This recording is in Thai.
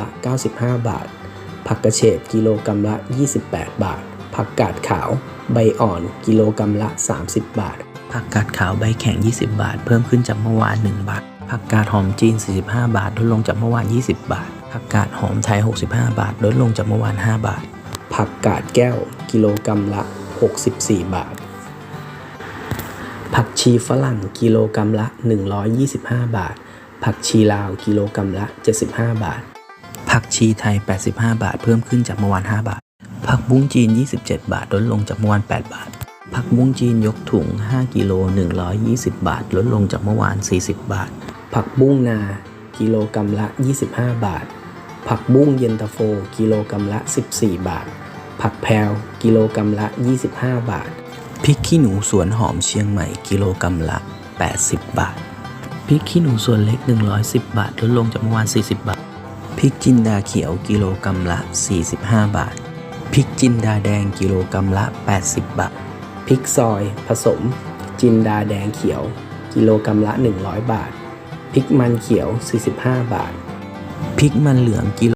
ละ 95 บาท ผักกระเฉดกิโลกรัมละ 28 บาท ผักกาดขาว ใบอ่อน กิโลกรัมละ 30 บาท ผักกาดขาวใบแข็ง 20 บาท เพิ่มขึ้นจากเมื่อวาน 1 บาท ผักกาดหอมจีน 45 บาท ลดลงจากเมื่อวาน 20 บาท ผักกาดหอมไทย 65 บาท ลดลงจากเมื่อวาน 5 บาท ผักกาดแก้ว กิโลกรัมละ 64 บาทผักชีฝรั่งกิโลกรัมละ 125 บาท ผักชีลาวกิโลกรัมละ 75 บาท ผักชีไทย 85 บาท เพิ่มขึ้นจากเมื่อวาน 5 บาท ผักบุ้งจีน 27 บาท ลดลงจากเมื่อวาน 8 บาท ผักบุ้งจีนยกถุง 5 กิโล 120 บาท ลดลงจากเมื่อวาน 40 บาท ผักบุ้งนา กิโลกรัมละ 25 บาท ผักบุ้งเย็นตาโฟ กิโลกรัมละ 14 บาท ผักแพรวกิโลกรัมละ 25 บาท พริกขี้หนูสวนหอมเชียงใหม่ กิโลกรัมละ 80 บาท พริกขี้หนูส่วนเล็ก 110 บาท ลดลงจากเมื่อวาน 40 บาท พริกจินดาเขียวกิโลกรัมละ 45 บาท พริกจินดาแดงกิโลกรัมละ 80 บาท พริกซอยผสม จินดาแดงเขียว กิโลกรัมละ 100 บาท พริกมันเขียว 45 บาท พริกมันเหลืองกิโล